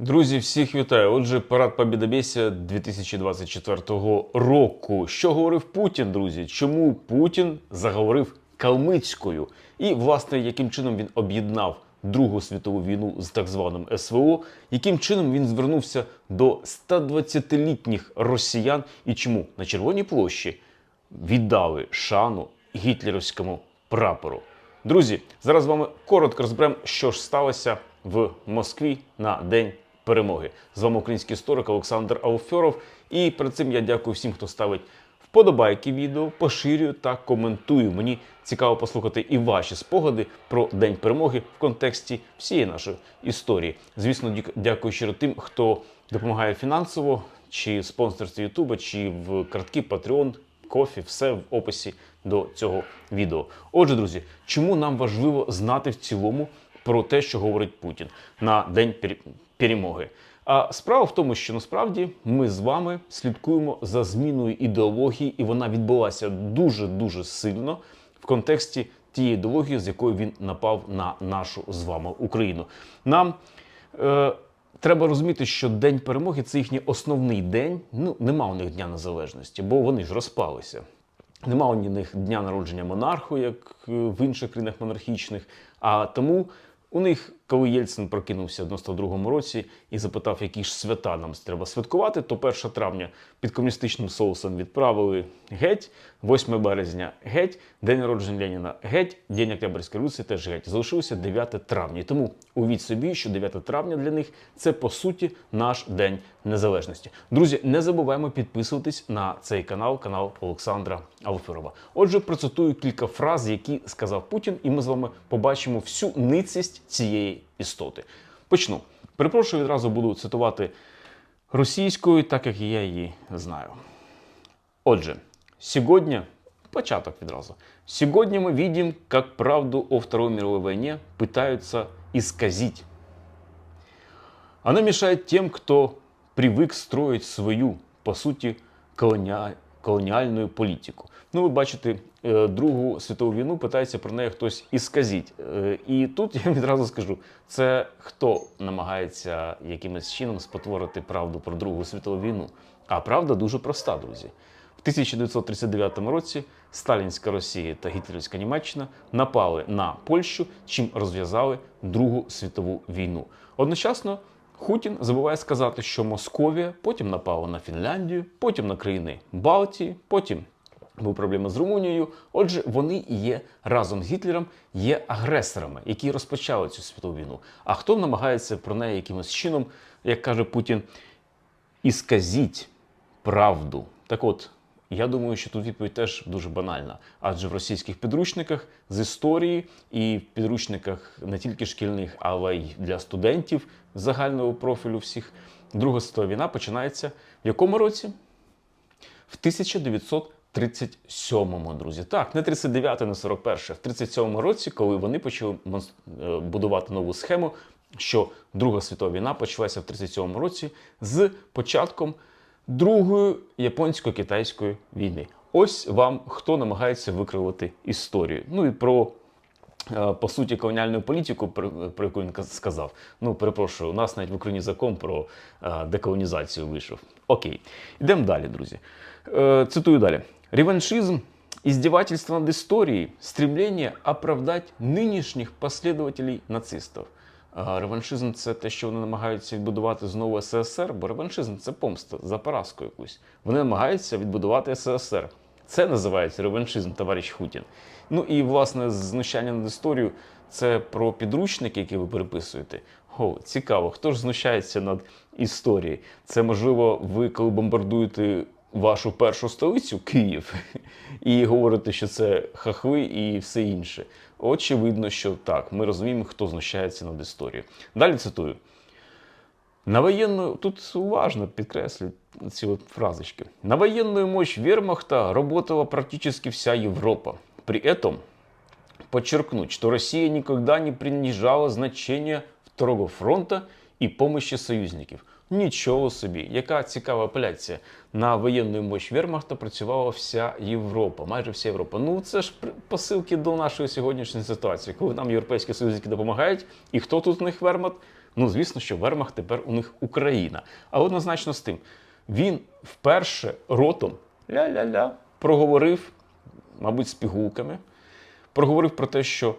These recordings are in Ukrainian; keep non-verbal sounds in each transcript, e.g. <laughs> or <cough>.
Друзі, всіх вітаю. Отже, парад Побєдобєсія 2024 року. Що говорив Путін, друзі? Чому Путін заговорив калмицькою? І, власне, яким чином він об'єднав Другу світову війну з так званим СВО? Яким чином він звернувся до 120-літніх росіян? І чому на Червоній площі віддали шану гітлерівському прапору? Друзі, зараз з вами коротко розберемо, що ж сталося в Москві на День перемоги. З вами український історик Олександр Ауфьоров. І перед цим я дякую всім, хто ставить вподобайки відео, поширюю та коментую. Мені цікаво послухати і ваші спогади про День перемоги в контексті всієї нашої історії. Звісно, дяк- дякую щиро тим, хто допомагає фінансово, чи в спонсорстві Ютуба, чи в картки Patreon, кофі, все в описі до цього відео. Отже, друзі, чому нам важливо знати в цілому про те, що говорить Путін на день перемоги? А справа в тому, що насправді ми з вами слідкуємо за зміною ідеології, і вона відбулася дуже дуже сильно в контексті тієї ідеології, з якою він напав на нашу з вами Україну. Нам е, треба розуміти, що День перемоги це їхній основний день. Ну, нема у них Дня Незалежності, бо вони ж розпалися. Нема у них дня народження монарху, як е, в інших країнах монархічних. А тому у них, коли Єльцин прокинувся в 92-му році і запитав, які ж свята нам треба святкувати, то 1 травня під комуністичним соусом відправили геть, 8 березня геть, день народження Леніна геть, День Октябрьської революції теж геть. Залишилося 9 травня. І тому увіть собі, що 9 травня для них це по суті наш день незалежності. Друзі, не забуваємо підписуватись на цей канал, канал Олександра Алферова. Отже, процитую кілька фраз, які сказав Путін, і ми з вами побачимо всю ницість цієї істоти. Почну. Перепрошую, відразу буду цитувати російською, так як я її знаю. Отже, сьогодні, початок відразу. Сьогодні ми видим, як правду о Второй мировой войне пытаются исказить. Она мешает тем, кто привык строить свою, по суті, колоніа- колоніальну політику. Ну, ви бачите, е, Другу світову війну питається про неї хтось ісказіть. Е, І тут я відразу скажу: це хто намагається якимось чином спотворити правду про Другу світову війну. А правда дуже проста, друзі. В 1939 році Сталінська Росія та Гітлерівська Німеччина напали на Польщу, чим розв'язали Другу світову війну. Одночасно Хутін забуває сказати, що Московія потім напала на Фінляндію, потім на країни Балтії, потім були проблеми з Румунією. Отже, вони є разом з Гітлером є агресорами, які розпочали цю світову війну. А хто намагається про неї якимось чином, як каже Путін, ісказіть правду. Так от, я думаю, що тут відповідь теж дуже банальна. Адже в російських підручниках з історії і в підручниках не тільки шкільних, але й для студентів загального профілю всіх. Друга світова війна починається в якому році? В 1937-му, друзі. Так, не 39, не 41, в 37-му році, коли вони почали е, будувати нову схему, що Друга світова війна почалася в 37-му році з початком Другої японсько-китайської війни. Ось вам хто намагається викривати історію. Ну і про е, по суті колоніальну політику, про, яку він сказав. Ну, перепрошую, у нас навіть в Україні закон про е, деколонізацію вийшов. Окей, йдемо далі, друзі. Е, цитую далі: реваншизм. Издевательство над историей, стремление оправдать нинішніх последователей нацистів. А Реваншизм це те, що вони намагаються відбудувати знову СССР, бо реваншизм це помста за поразку якусь. Вони намагаються відбудувати СССР. Це називається реваншизм, товариш Хутін. Ну і власне знущання над історією це про підручники, які ви переписуєте. О, цікаво, хто ж знущається над історією? Це можливо, ви коли бомбардуєте вашу першу столицю Київ <laughs> і говорите, що це хахли і все інше. Очевидно, що так. Ми розуміємо, хто знущається над історією. Далі цитую. На военную, тут уважно підкреслю ці от фразочки. На военную мощь вермахта работала практически вся Европа. При этом подчеркнуть, что Россия никогда не принижала значение Второго фронта і помощі союзників. Нічого собі, яка цікава апеляція. На воєнну мощь Вермахта працювала вся Європа, майже вся Європа. Ну це ж посилки до нашої сьогоднішньої ситуації, коли нам європейські союзники допомагають. І хто тут у них Вермахт? Ну, звісно, що Вермахт тепер у них Україна. Але однозначно з тим, він вперше ротом ля-ля-ля проговорив, мабуть, з пігулками, проговорив про те, що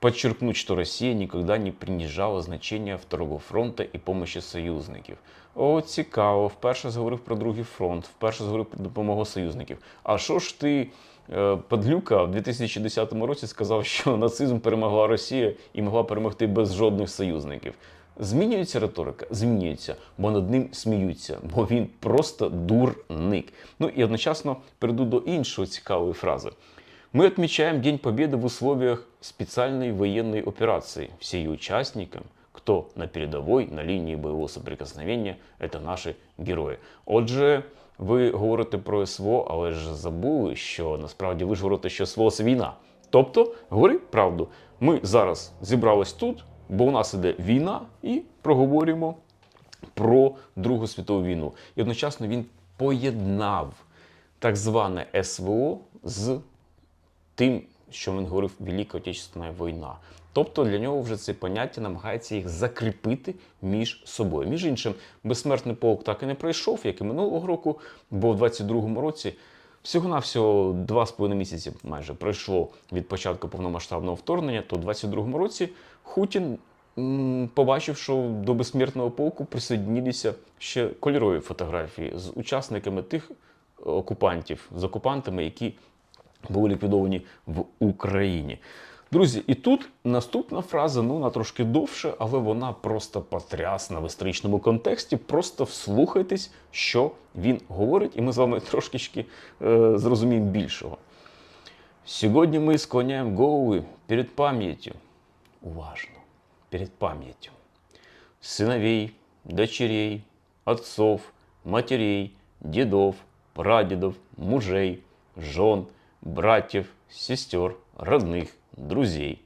подчеркнуть, что Россия никогда не принижала значення Второго фронта і помощі союзників. О, цікаво, вперше зговорив про другий фронт, вперше зговорив про допомогу союзників. А що ж ти, е, падлюка, в 2010 році сказав, що <laughs> нацизм перемогла Росія і могла перемогти без жодних союзників? Змінюється риторика? Змінюється, бо над ним сміються, бо він просто дурник. Ну і одночасно перейду до іншої цікавої фрази. Мы отмечаем День Победы в условиях специальной военной операции. Все ее участникам, кто на передовой, на лінії бойового соприкосновення, це наші герої. Отже, ви говорите про СВО, але ж забули, що насправді ви ж говорите, що СВО це війна. Тобто, говори правду. Ми зараз зібрались тут, бо у нас іде війна, і проговорюємо про Другу світову війну. І одночасно він поєднав так зване СВО з тим, що він говорив Велика Отечественна війна. Тобто для нього вже це поняття намагається їх закріпити між собою. Між іншим, безсмертний полк так і не пройшов, як і минулого року, бо в 22-му році всього-навсього два з половиною місяці майже пройшло від початку повномасштабного вторгнення, то в 22-му році Хутін побачив, що до безсмертного полку присоединилися ще кольорові фотографії з учасниками тих окупантів, з окупантами, які були ліквідовані в Україні. Друзі, і тут наступна фраза, ну вона трошки довше, але вона просто потрясна в історичному контексті. Просто вслухайтесь, що він говорить, і ми з вами трошки е, зрозуміємо більшого. Сьогодні ми склоняємо голови перед пам'яттю. Уважно, перед пам'яттю сыновей, дочерей, отцов, матерей, дедов, прадедов, мужей, жен, братьев, сестер, родных, друзей.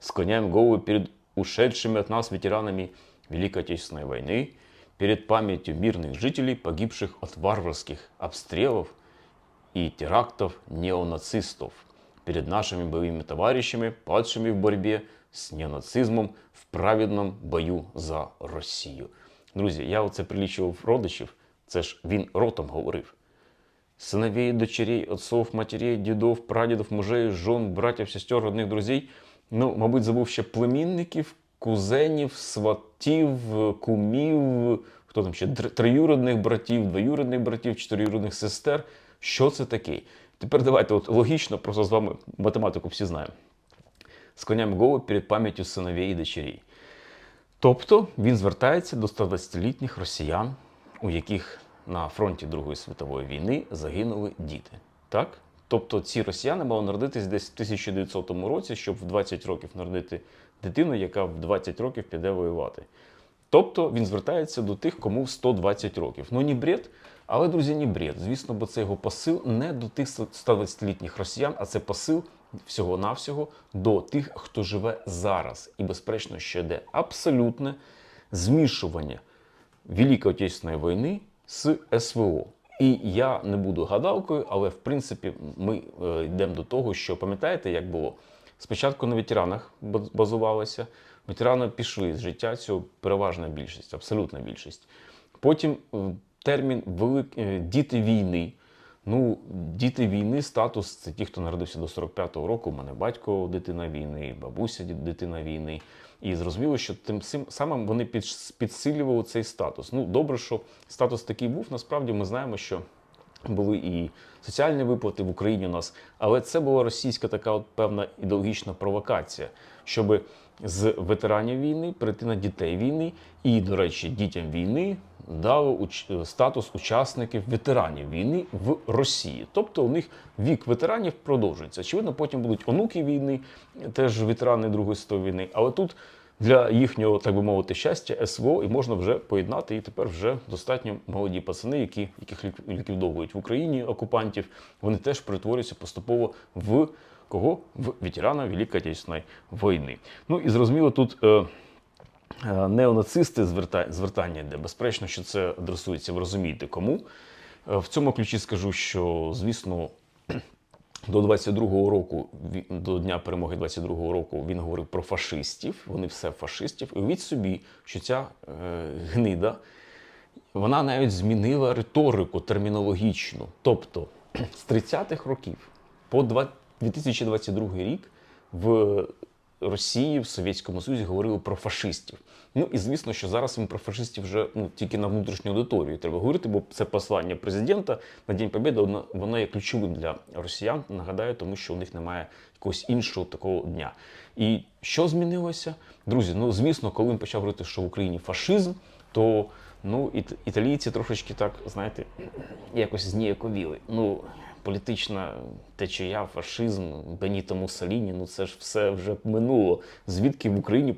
Склоняем голову перед ушедшими от нас ветеранами Великой Отечественной войны, перед памятью мирных жителей, погибших от варварских обстрелов и терактов неонацистов, перед нашими боевыми товарищами, падшими в борьбе з неонацизмом в праведному бою за Росію. Друзі, я оце прилічував родичів, це ж він ротом говорив. Сыновей, дочерей, отцов, матерей, дідов, прадідів, мужей, жон, братів, сестер, родних друзей. Ну, мабуть, забув ще племінників, кузенів, сватів, кумів, хто там ще Тр- троюродних братів, двоюродних братів, чотириюродних сестер. Що це таке? Тепер давайте от логічно, просто з вами математику всі знаємо. Склоняємо голову перед пам'яттю синовей і дочерей. Тобто він звертається до 120-літніх росіян, у яких на фронті Другої світової війни загинули діти. Так? Тобто ці росіяни мали народитись десь в 1900 році, щоб в 20 років народити дитину, яка в 20 років піде воювати. Тобто він звертається до тих, кому в 120 років. Ну, не бред, але, друзі, не бред. Звісно, бо це його посил не до тих 120-літніх росіян, а це посил всього-навсього до тих, хто живе зараз. І, безперечно, що йде абсолютне змішування Великої Отечественної війни з СВО. І я не буду гадалкою, але в принципі ми е, йдемо до того, що пам'ятаєте, як було? Спочатку на ветеранах баз- базувалося, ветерани пішли з життя цього переважна більшість, абсолютна більшість. Потім е, термін велик... е, діти війни. Ну, діти війни, статус це ті, хто народився до 45-го року. У мене батько дитина війни, бабуся дитина війни. І зрозуміло, що тим самим вони під- підсилювали цей статус. Ну, добре, що статус такий був. Насправді ми знаємо, що були і соціальні виплати в Україні у нас, але це була російська така от певна ідеологічна провокація, щоб з ветеранів війни перейти на дітей війни, і, до речі, дітям війни дали уч- статус учасників ветеранів війни в Росії. Тобто у них вік ветеранів продовжується. Очевидно, потім будуть онуки війни, теж ветерани Другої світової війни. Але тут для їхнього, так би мовити, щастя, СВО, і можна вже поєднати. І тепер вже достатньо молоді пацани, які, яких лік- ліквідовують в Україні окупантів, вони теж перетворюються поступово в кого? В ветерана Великої Отечественної війни. Ну і зрозуміло, тут. Е, е, Неонацисти зверта- звертання йде. Безперечно, що це адресується, ви розумієте кому. Е, В цьому ключі скажу, що, звісно, до 22-го року, до Дня перемоги 22-го року, він говорив про фашистів. Вони все фашистів. І уявіть собі, що ця гнида вона навіть змінила риторику термінологічну. Тобто з 30-х років по 2022 рік в Росії, в Совєтському Союзі говорили про фашистів. Ну і звісно, що зараз їм про фашистів вже ну, тільки на внутрішню аудиторію треба говорити, бо це послання президента на День Побєди, воно, воно є ключовим для росіян. Нагадаю, тому що у них немає якогось іншого такого дня. І що змінилося? Друзі, ну звісно, коли він почав говорити, що в Україні фашизм, то ну, іт- італійці трошечки так, знаєте, якось зніяковіли. Ну, політична течія, фашизм, Беніто Муссоліні, ну це ж все вже минуло. Звідки в Україні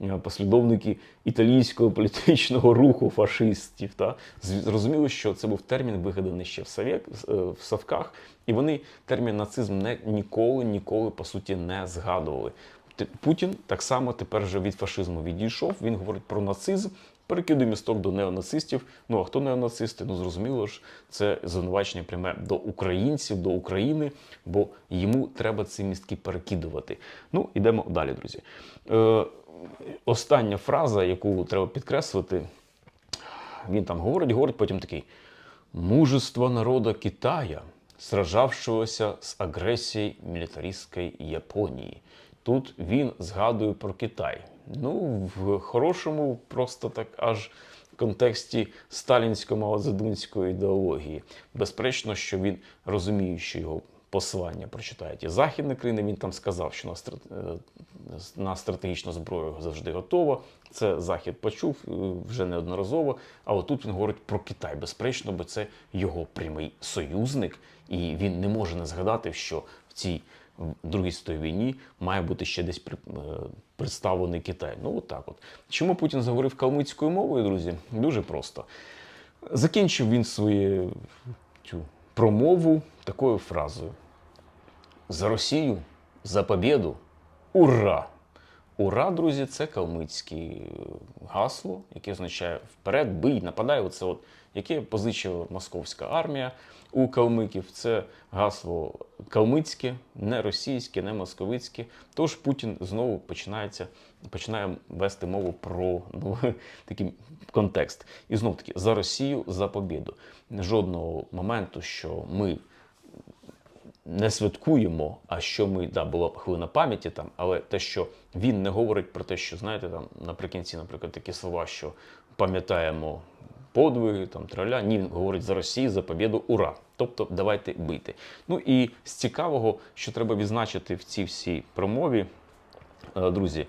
е, послідовники італійського політичного руху фашистів? Та? Зрозуміло, що це був термін, вигаданий ще в, е, в Савках, і вони термін нацизм не, ніколи, ніколи, по суті, не згадували. Путін так само тепер вже від фашизму відійшов. Він говорить про нацизм, перекидує місток до неонацистів. Ну а хто неонацисти? Ну зрозуміло ж, це звинувачення пряме до українців, до України, бо йому треба ці містки перекидувати. Ну, ідемо далі, друзі. Е, остання фраза, яку треба підкреслити, він там говорить, говорить, потім такий: мужество народа Китая, сражавшегося з агресією мілітаристської Японії. Тут він згадує про Китай. Ну, в хорошому, просто так аж контексті сталінсько-малозадунської ідеології. Безперечно, що він розуміє, що його послання прочитають і західні країни. Він там сказав, що на, е, стратегічну зброю завжди готова. Це Захід почув е, вже неодноразово. А отут він говорить про Китай. Безперечно, бо це його прямий союзник, і він не може не згадати, що в цій в Другій світовій війні має бути ще десь е, представлений Китай. Ну, от так от. Чому Путін заговорив калмицькою мовою, друзі? Дуже просто. Закінчив він свою цю промову такою фразою: За Росію, за побєду, ура! Ура, друзі, це калмицьке гасло, яке означає вперед, бий, нападай. Оце от, яке позичила московська армія у калмиків. Це гасло калмицьке, не російське, не московицьке. Тож Путін знову починається, починає вести мову про ну, <laughs> такий контекст. І знов таки за Росію, за побіду. Жодного моменту, що ми не святкуємо, а що ми да, була хвилина пам'яті там, але те, що він не говорить про те, що знаєте, там наприкінці, наприклад, такі слова, що пам'ятаємо подвиги, там траля. Ні, він говорить за Росію, за побіду, ура! Тобто давайте бити. Ну і з цікавого, що треба відзначити в цій всій промові, е, друзі,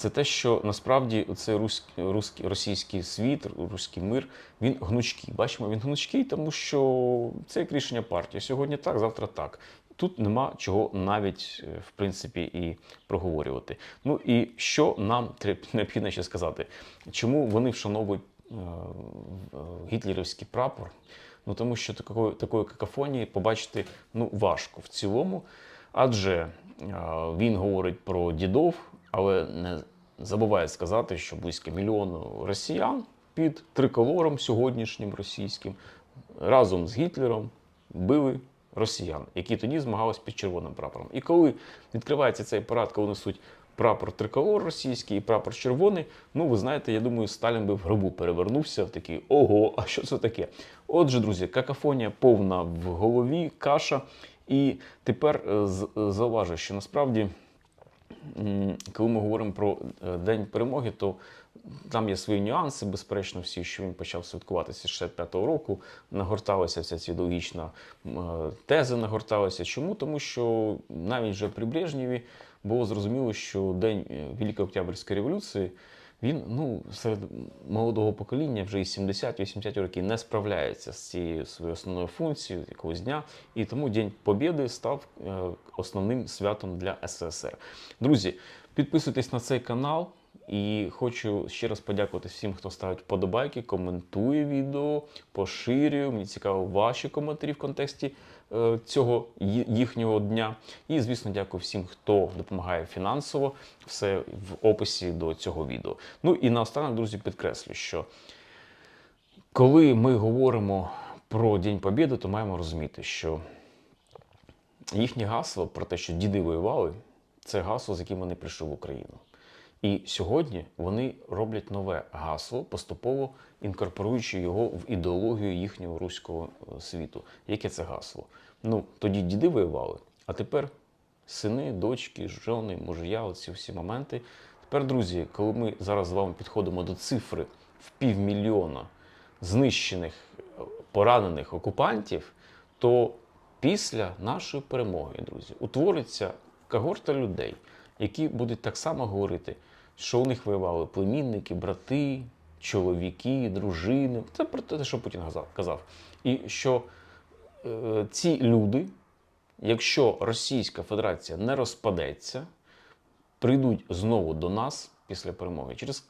це те, що насправді цей руський, російський світ, руський мир, він гнучкий. Бачимо, він гнучкий, тому що це як рішення партії. Сьогодні так, завтра так. Тут нема чого навіть е, в принципі і проговорювати. Ну і що нам необхідно ще сказати? Чому вони вшановують е, е, гітлерівський прапор? Ну тому що такої, такої какофонії побачити ну, важко в цілому. Адже він говорить про дідов, але не забуває сказати, що близько мільйону росіян під триколором сьогоднішнім російським разом з Гітлером били росіян, які тоді змагалися під червоним прапором. І коли відкривається цей парад, коли несуть прапор триколор російський і прапор червоний, ну ви знаєте, я думаю, Сталін би в гробу перевернувся, в такий ого, а що це таке? Отже, друзі, какафонія повна в голові, каша. І тепер е, е, зауважу, що насправді коли ми говоримо про е, День перемоги, то там є свої нюанси, безперечно, всі, що він почав святкуватися з 65-го року. Нагорталася вся ця ідеологічна е, теза, нагорталася. Чому? Тому що навіть вже при Брежнєві було зрозуміло, що День е, Великої Октябрьської революції. Він ну серед молодого покоління вже і 70-80 років не справляється з цією своєю основною функцією якогось дня, і тому День Побєди став е, основним святом для СССР. Друзі, підписуйтесь на цей канал. І хочу ще раз подякувати всім, хто ставить вподобайки, коментує відео, поширює. Мені цікаво ваші коментарі в контексті цього їхнього дня. І, звісно, дякую всім, хто допомагає фінансово. Все в описі до цього відео. Ну і наостанок, друзі, підкреслю, що коли ми говоримо про День Побєди, то маємо розуміти, що їхнє гасло про те, що діди воювали, це гасло, з яким вони прийшли в Україну. І сьогодні вони роблять нове гасло, поступово інкорпоруючи його в ідеологію їхнього руського е, світу. Яке це гасло? Ну, тоді діди воювали, а тепер сини, дочки, жони, мужія, оці всі моменти. Тепер, друзі, коли ми зараз з вами підходимо до цифри в півмільйона знищених, е, поранених окупантів, то після нашої перемоги, друзі, утвориться когорта людей, які будуть так само говорити, що у них воювали племінники, брати, чоловіки, дружини. Це про те, що Путін казав-. І що е, ці люди, якщо Російська Федерація не розпадеться, прийдуть знову до нас після перемоги через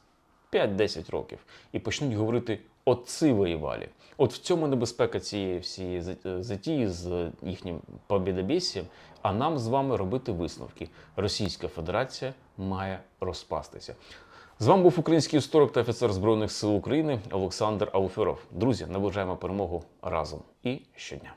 5-10 років і почнуть говорити отці воювали. От в цьому небезпека цієї всієї е, затії з їхнім побідобєссям, а нам з вами робити висновки. Російська Федерація має розпастися. З вами був український історик та офіцер Збройних сил України Олександр Ауферов. Друзі, наближаємо перемогу разом і щодня.